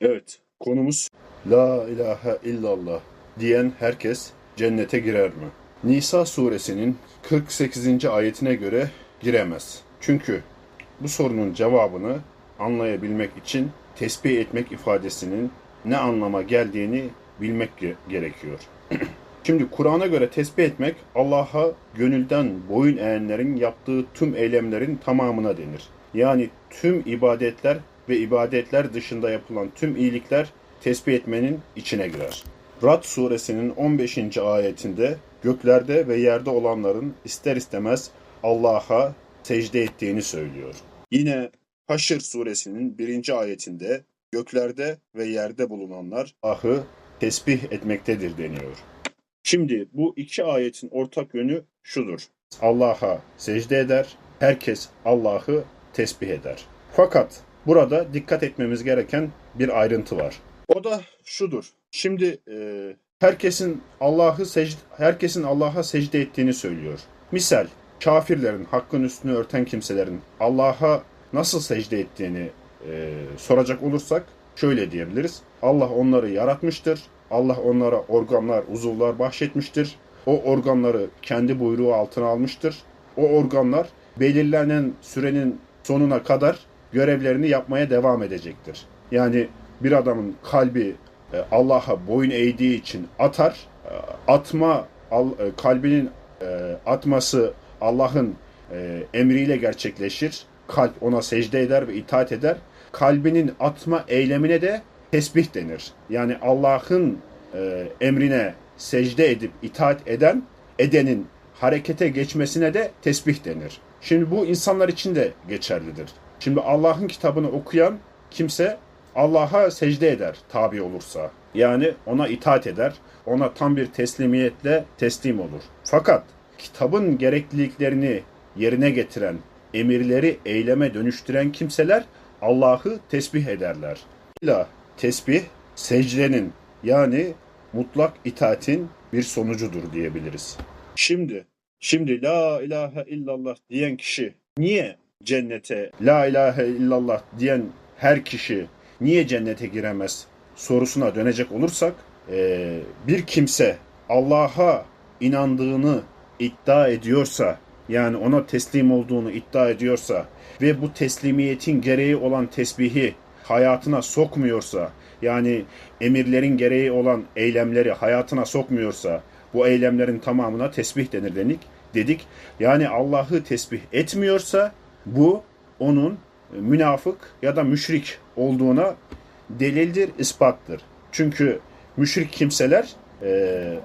Evet, konumuz La ilahe illallah diyen herkes cennete girer mi? Nisa suresinin 48. ayetine göre giremez. Çünkü bu sorunun cevabını anlayabilmek için tesbih etmek ifadesinin ne anlama geldiğini bilmek ge- gerekiyor. Şimdi Kur'an'a göre tesbih etmek Allah'a gönülden boyun eğenlerin yaptığı tüm eylemlerin tamamına denir. Yani tüm ibadetler ve ibadetler dışında yapılan tüm iyilikler tesbih etmenin içine girer. Rad suresinin 15. ayetinde göklerde ve yerde olanların ister istemez Allah'a secde ettiğini söylüyor. Yine Haşr suresinin 1. ayetinde göklerde ve yerde bulunanlar Allah'ı tesbih etmektedir deniyor. Şimdi bu iki ayetin ortak yönü şudur. Allah'a secde eder, herkes Allah'ı tesbih eder. Fakat burada dikkat etmemiz gereken bir ayrıntı var. O da şudur. Şimdi e, herkesin Allah'ı secde, herkesin Allah'a secde ettiğini söylüyor. Misal kafirlerin hakkın üstünü örten kimselerin Allah'a nasıl secde ettiğini e, soracak olursak şöyle diyebiliriz. Allah onları yaratmıştır. Allah onlara organlar, uzuvlar bahşetmiştir. O organları kendi buyruğu altına almıştır. O organlar belirlenen sürenin sonuna kadar görevlerini yapmaya devam edecektir. Yani bir adamın kalbi e, Allah'a boyun eğdiği için atar. E, Atma e, kalbinin atması Allah'ın emriyle gerçekleşir. Kalp ona secde eder ve itaat eder. Kalbinin atma eylemine de tesbih denir. Yani Allah'ın emrine secde edip itaat eden, edenin harekete geçmesine de tesbih denir. Şimdi bu insanlar için de geçerlidir. Şimdi Allah'ın kitabını okuyan kimse Allah'a secde eder tabi olursa. Yani ona itaat eder, ona tam bir teslimiyetle teslim olur. Fakat kitabın gerekliliklerini yerine getiren, emirleri eyleme dönüştüren kimseler Allah'ı tesbih ederler. İlla tesbih secdenin yani mutlak itaatin bir sonucudur diyebiliriz. Şimdi şimdi la ilahe illallah diyen kişi niye cennete la ilahe illallah diyen her kişi niye cennete giremez sorusuna dönecek olursak eee, bir kimse Allah'a inandığını iddia ediyorsa yani ona teslim olduğunu iddia ediyorsa ve bu teslimiyetin gereği olan tesbihi hayatına sokmuyorsa yani emirlerin gereği olan eylemleri hayatına sokmuyorsa bu eylemlerin tamamına tesbih denir dedik. dedik. Yani Allah'ı tesbih etmiyorsa bu onun münafık ya da müşrik olduğuna delildir, ispattır. Çünkü müşrik kimseler, e,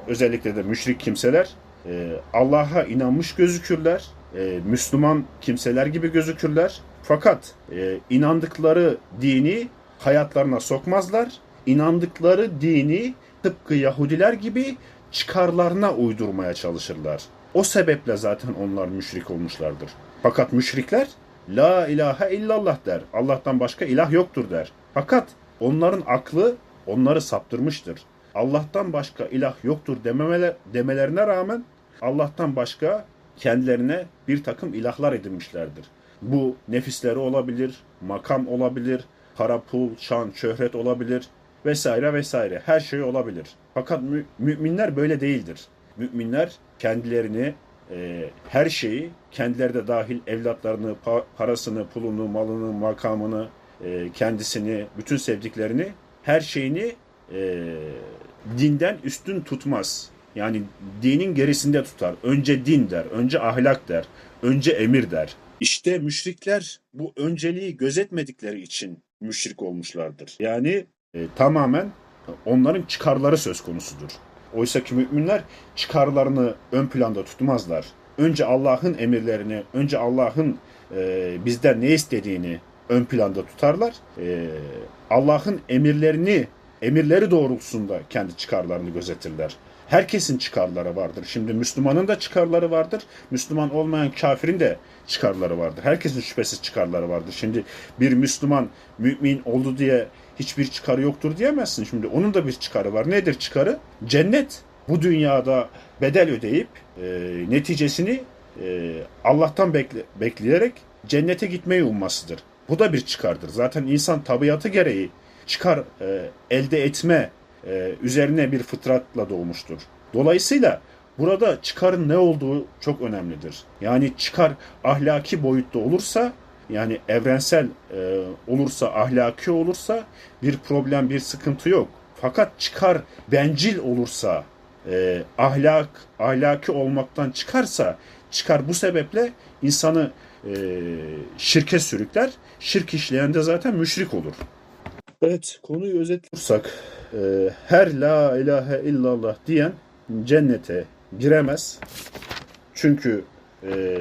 özellikle de müşrik kimseler e, Allah'a inanmış gözükürler, e, Müslüman kimseler gibi gözükürler. Fakat e, inandıkları dini hayatlarına sokmazlar. İnandıkları dini tıpkı Yahudiler gibi çıkarlarına uydurmaya çalışırlar. O sebeple zaten onlar müşrik olmuşlardır. Fakat müşrikler La ilahe illallah der. Allah'tan başka ilah yoktur der. Fakat onların aklı onları saptırmıştır. Allah'tan başka ilah yoktur dememeler, demelerine rağmen Allah'tan başka kendilerine bir takım ilahlar edinmişlerdir. Bu nefisleri olabilir, makam olabilir, para, pul, şan, şöhret olabilir vesaire vesaire. Her şey olabilir. Fakat mü- müminler böyle değildir. Müminler kendilerini e, her şeyi kendileri de dahil evlatlarını, pa- parasını, pulunu, malını, makamını, e, kendisini, bütün sevdiklerini, her şeyini e, dinden üstün tutmaz. Yani dinin gerisinde tutar. Önce din der, önce ahlak der, önce emir der. İşte müşrikler bu önceliği gözetmedikleri için müşrik olmuşlardır. Yani e, tamamen onların çıkarları söz konusudur. Oysa ki müminler çıkarlarını ön planda tutmazlar. Önce Allah'ın emirlerini, önce Allah'ın e, bizden ne istediğini ön planda tutarlar. E, Allah'ın emirlerini, emirleri doğrultusunda kendi çıkarlarını gözetirler. Herkesin çıkarları vardır. Şimdi Müslümanın da çıkarları vardır. Müslüman olmayan kafirin de çıkarları vardır. Herkesin şüphesiz çıkarları vardır. Şimdi bir Müslüman mümin oldu diye hiçbir çıkarı yoktur diyemezsin. Şimdi onun da bir çıkarı var. Nedir çıkarı? Cennet. Bu dünyada bedel ödeyip e, neticesini e, Allah'tan bekle, bekleyerek cennete gitmeyi ummasıdır. Bu da bir çıkardır. Zaten insan tabiatı gereği çıkar e, elde etme e, üzerine bir fıtratla doğmuştur. Dolayısıyla burada çıkarın ne olduğu çok önemlidir. Yani çıkar ahlaki boyutta olursa yani evrensel e, olursa, ahlaki olursa bir problem, bir sıkıntı yok. Fakat çıkar bencil olursa, e, ahlak ahlaki olmaktan çıkarsa, çıkar bu sebeple insanı e, şirke sürükler. Şirk işleyen de zaten müşrik olur. Evet, konuyu özetliyorsak, e, her la ilahe illallah diyen cennete giremez. Çünkü e,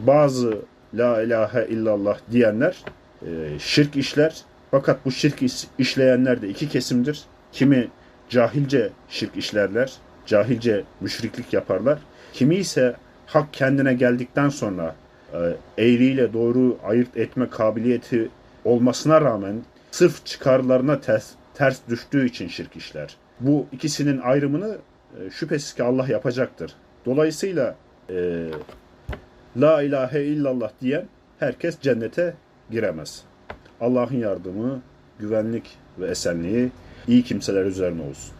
bazı la ilahe illallah diyenler e, şirk işler. Fakat bu şirk iş- işleyenler de iki kesimdir. Kimi cahilce şirk işlerler, cahilce müşriklik yaparlar. Kimi ise hak kendine geldikten sonra e, eğriyle doğru ayırt etme kabiliyeti olmasına rağmen sırf çıkarlarına ters, ters düştüğü için şirk işler. Bu ikisinin ayrımını e, şüphesiz ki Allah yapacaktır. Dolayısıyla e, La ilahe illallah diyen herkes cennete giremez. Allah'ın yardımı, güvenlik ve esenliği iyi kimseler üzerine olsun.